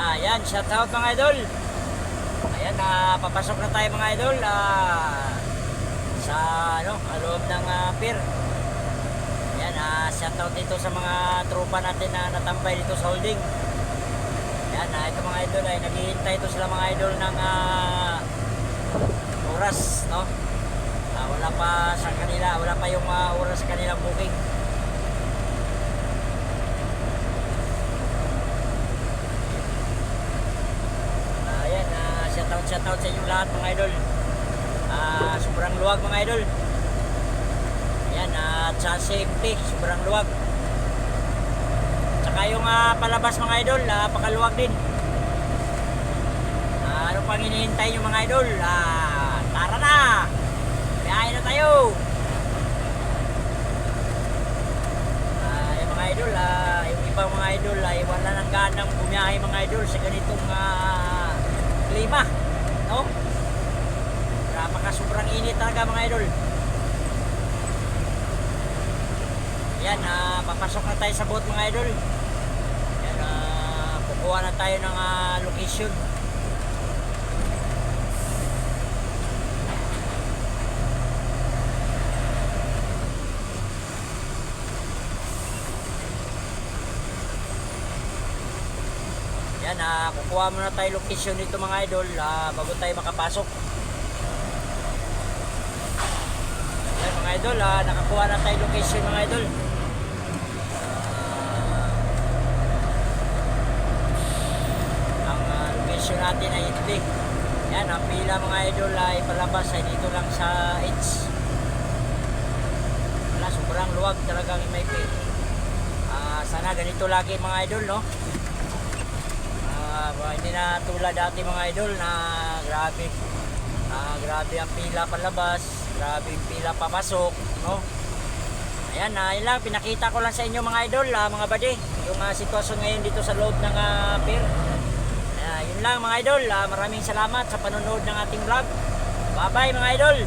Ayan, shout out mga idol. Ayan, ah, papasok na tayo mga idol. Ah, sa ano, loob ng ah, pier. Ayan, ah, shout out dito sa mga tropa natin na natambay dito sa holding. Ayan, ah, ito mga idol ay naghihintay ito sila mga idol ng ah, oras, no? Ah, wala pa sa kanila, wala pa yung ah, oras sa kanilang booking. Ah, Ayan, uh, shout out, shout out sa inyong lahat mga idol. Ah, sobrang luwag mga idol. Ayan, at sa safety, sobrang luwag. Tsaka yung ah, palabas mga idol, napakaluwag din. Ah, ano pang hinihintay nyo mga idol? Ah, tara na! Biyahe na tayo! Ah, yung mga idol, ah, yung ibang mga idol ay wala nang ganang bumiyahe mga idol sa ganitong ah, klima. No? Napaka sobrang init talaga mga idol. Yan, ah, papasok na tayo sa boat mga idol. Yan, ah, kukuha na tayo ng ah, location. Yan, ah, kukuha muna tayo location dito mga idol ah, bago tayo makapasok. Yan mga idol, ah, nakakuha na tayo location mga idol. Ah, ang ah, location natin ay ito. Yan, ang pila mga idol ay palabas ay dito lang sa H. Wala, sobrang luwag talagang may Ah, sana ganito lagi mga idol, no? Na tulad dati mga idol na grabe. Ah, grabe ang pila palabas, grabe yung pila papasok, no? Ayan, na yun lang, pinakita ko lang sa inyo mga idol, ah, mga bade, yung ah, sitwasyon ngayon dito sa loob ng ah, pier. Ah, yun lang mga idol, ah, maraming salamat sa panonood ng ating vlog. Bye-bye mga idol!